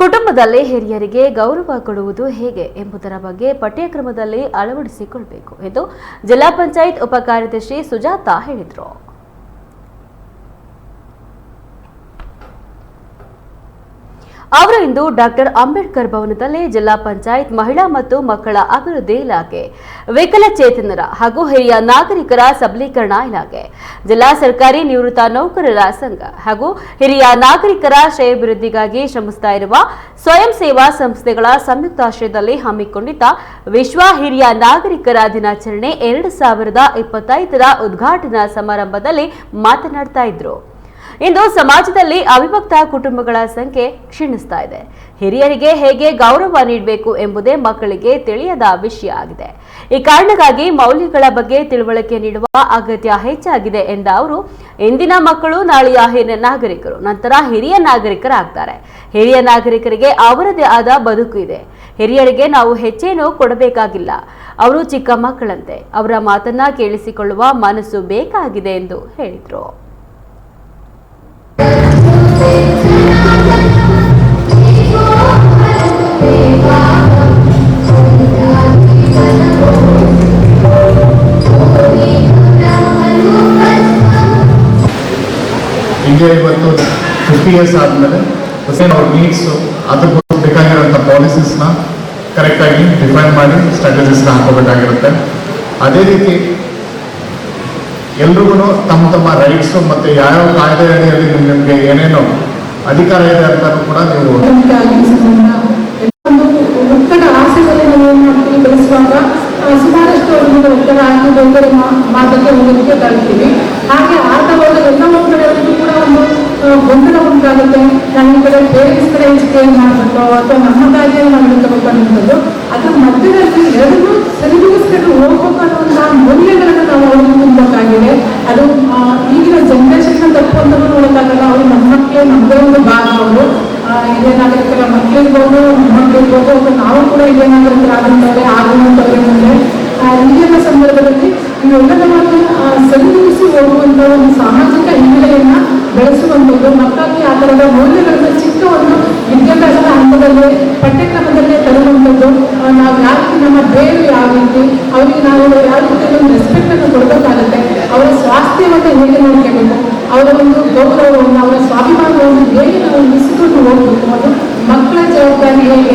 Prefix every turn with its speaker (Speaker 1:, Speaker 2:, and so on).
Speaker 1: ಕುಟುಂಬದಲ್ಲಿ ಹಿರಿಯರಿಗೆ ಗೌರವ ಕೊಡುವುದು ಹೇಗೆ ಎಂಬುದರ ಬಗ್ಗೆ ಪಠ್ಯಕ್ರಮದಲ್ಲಿ ಅಳವಡಿಸಿಕೊಳ್ಳಬೇಕು ಎಂದು ಜಿಲ್ಲಾ ಪಂಚಾಯತ್ ಉಪ ಕಾರ್ಯದರ್ಶಿ ಸುಜಾತ ಹೇಳಿದರು. ಅವರು ಇಂದು ಡಾಕ್ಟರ್ ಅಂಬೇಡ್ಕರ್ ಭವನದಲ್ಲಿ ಜಿಲ್ಲಾ ಪಂಚಾಯತ್ ಮಹಿಳಾ ಮತ್ತು ಮಕ್ಕಳ ಅಭಿವೃದ್ಧಿ ಇಲಾಖೆ, ವಿಕಲಚೇತನರ ಹಾಗೂ ಹಿರಿಯ ನಾಗರಿಕರ ಸಬಲೀಕರಣ ಇಲಾಖೆ, ಜಿಲ್ಲಾ ಸರ್ಕಾರಿ ನಿವೃತ್ತ ನೌಕರರ ಸಂಘ ಹಾಗೂ ಹಿರಿಯ ನಾಗರಿಕರ ಶ್ರೇಯಾಭಿವೃದ್ಧಿಗಾಗಿ ಶ್ರಮಿಸ್ತಾ ಇರುವ ಸ್ವಯಂ ಸೇವಾ ಸಂಸ್ಥೆಗಳ ಸಂಯುಕ್ತಾಶ್ರಯದಲ್ಲಿ ಹಮ್ಮಿಕೊಂಡಿದ್ದ ವಿಶ್ವ ಹಿರಿಯ ನಾಗರಿಕರ ದಿನಾಚರಣೆ ಎರಡು ಸಾವಿರದ ಇಪ್ಪತ್ತೈದರ ಉದ್ಘಾಟನಾ ಸಮಾರಂಭದಲ್ಲಿ ಮಾತನಾಡ್ತಾ ಇದ್ರು. ಇಂದು ಸಮಾಜದಲ್ಲಿ ಅವಿಭಕ್ತ ಕುಟುಂಬಗಳ ಸಂಖ್ಯೆ ಕ್ಷೀಣಿಸ್ತಾ ಇದೆ. ಹಿರಿಯರಿಗೆ ಹೇಗೆ ಗೌರವ ನೀಡಬೇಕು ಎಂಬುದೇ ಮಕ್ಕಳಿಗೆ ತಿಳಿಯದ ವಿಷಯ ಆಗಿದೆ. ಈ ಕಾರಣಕ್ಕಾಗಿ ಮೌಲ್ಯಗಳ ಬಗ್ಗೆ ತಿಳುವಳಿಕೆ ನೀಡುವ ಅಗತ್ಯ ಹೆಚ್ಚಾಗಿದೆ ಎಂದ ಅವರು, ಇಂದಿನ ಮಕ್ಕಳು ನಾಳೆಯ ಹಿರಿಯ ನಾಗರಿಕರು, ನಂತರ ಹಿರಿಯ ನಾಗರಿಕರಾಗ್ತಾರೆ. ಹಿರಿಯ ನಾಗರಿಕರಿಗೆ ಅವರದೇ ಆದ ಬದುಕು ಇದೆ. ಹಿರಿಯರಿಗೆ ನಾವು ಹೆಚ್ಚೇನೂ ಕೊಡಬೇಕಾಗಿಲ್ಲ. ಅವರು ಚಿಕ್ಕ ಮಕ್ಕಳಂತೆ. ಅವರ ಮಾತನ್ನ ಕೇಳಿಸಿಕೊಳ್ಳುವ ಮನಸ್ಸು ಬೇಕಾಗಿದೆ ಎಂದು ಹೇಳಿದರು.
Speaker 2: ಇಂಡಿಯಾ ಇವತ್ತು ಫಿಫ್ಟಿ ಇಯರ್ಸ್ ಆದಮೇಲೆ ಅವ್ರ ನೀಡ್ಸು ಅದಕ್ಕೆ ಬೇಕಾಗಿರೋಂಥ ಪಾಲಿಸೀಸ್ನ ಕರೆಕ್ಟಾಗಿ ಡಿಫೈನ್ ಮಾಡಿ ಸ್ಟ್ರಾಟಜೀಸ್ನ ಹಾಕೋಬೇಕಾಗಿರುತ್ತೆ ಅದೇ ರೀತಿ ಎಲ್ರಿಗೂ ತಮ್ಮ ತಮ್ಮ ರೈಟ್ಸು ಮತ್ತೆ ಯಾವ್ಯಾವ ಕಾಯ್ದೆ ಅಡಿಯಲ್ಲಿ ನಿಮಗೆ ಏನೇನೋ ಅಧಿಕಾರ ಇದೆ ಅಂತ ಕೂಡ ನೀವು
Speaker 3: ಒತ್ತಡ ಆಸೆಗಳಲ್ಲಿ ನಾವು ಏನು ಮಾಡ್ತೀವಿ? ಬೆಳೆಸುವಾಗ ಸುಮಾರಷ್ಟು ಒಂದು ಒತ್ತಡ ಆಗಿ ಬೇರೆ ಮಾತಕ್ಕೆ ಹೋಗೋದಕ್ಕೆ ತರ್ತೀವಿ ಹಾಗೆ ಆಟವಾದ ಎಲ್ಲ ಗೊಂದಲ ಉಂಟಾಗುತ್ತೆ ನಾನು ಕಡೆ ಪೇರೆಂಟ್ಸ್ ಕಡೆ ಎಜುಕೇಟ್ ಮಾಡಬೇಕು, ಅಥವಾ ನಮ್ಮ ಕಾರ್ಯ ನಾವು ಇಟ್ಕೋಬೇಕು ಅನ್ನುವಂಥದ್ದು. ಅದ್ರ ಮಧ್ಯದಲ್ಲಿ ಎರಡು ಸರಿದೂಗಿಸ್ಕೊಂಡು ಹೋಗ್ಬೇಕು ಅನ್ನುವಂತಹ ಮೌಲ್ಯಗಳನ್ನು ನಾವು ಅವ್ರಿಗೆ ತುಂಬಬೇಕಾಗಿದೆ. ಅದು ಈಗಿನ ಜನರೇಷನ್ ತಪ್ಪು ಅಂತ ನೋಡೋಕ್ಕಾಗಲ್ಲ. ಅವರು ನಮ್ಮ ಮಕ್ಕಳು ನಮ್ಮದೇ ಒಂದು ಭಾಗ ಅವರು ಇದೇನಾಗಿರ್ತಾರೆ, ಮಕ್ಕಳಿರ್ಬೋದು ಮಕ್ಕಳಿರ್ಬೋದು, ಅಥವಾ ನಾವು ಕೂಡ ಇದೇನಾಗಿರ್ತಾರೆ ನಾಗರಿಕರಾದಂಥವ್ರೆ ಆಗುವಂಥವ್ರೆ ಅಂದರೆ ಈಗಿನ ಸಂದರ್ಭದಲ್ಲಿ ಇವೆಲ್ಲವನ್ನು ಸರಿದೂಗಿಸಿ ಹೋಗುವಂಥ ಒಂದು ಸಾಮಾಜಿಕ ಹಿನ್ನೆಲೆಯನ್ನು ಹಿನ್ನೆಲೆಯನ್ನ ಬೆಳೆಸುವಂಥದ್ದು ಮಕ್ಕಳಿಗೆ ಆ ಥರದ ಮೌಲ್ಯಗಳನ್ನು ಚಿಕ್ಕ ಒಂದು ವಿದ್ಯಾಭ್ಯಾಸದ ಹಂತದಲ್ಲಿ ಪಠ್ಯಕ್ರಮದಲ್ಲೇ ತರುವಂಥದ್ದು. ಆ, ನಾವು ಯಾವ ರೀತಿ ನಮ್ಮ ಬೇರು ಯಾವ ರೀತಿ ಅವರಿಗೆ ನಾವು ಯಾವ ರೀತಿ ಒಂದು ರೆಸ್ಪೆಕ್ಟ್ ಅನ್ನು ಕೊಡಬೇಕಾಗುತ್ತೆ ಅವರ ಸ್ವಾಸ್ಥ್ಯವನ್ನು ಹೇಗೆ ನೋಡ್ಕೋಬೇಕು ಅವರ ಒಂದು ಗೌರವವನ್ನು ಅವರ ಸ್ವಾಭಿಮಾನವನ್ನು ಹೇಗೆ ನಾವು ಉಳಿಸಿಕೊಂಡು ಹೋಗಬೇಕು ಅದು ಮಕ್ಕಳ ಜವಾಬ್ದಾರಿ ಹೇಗೆ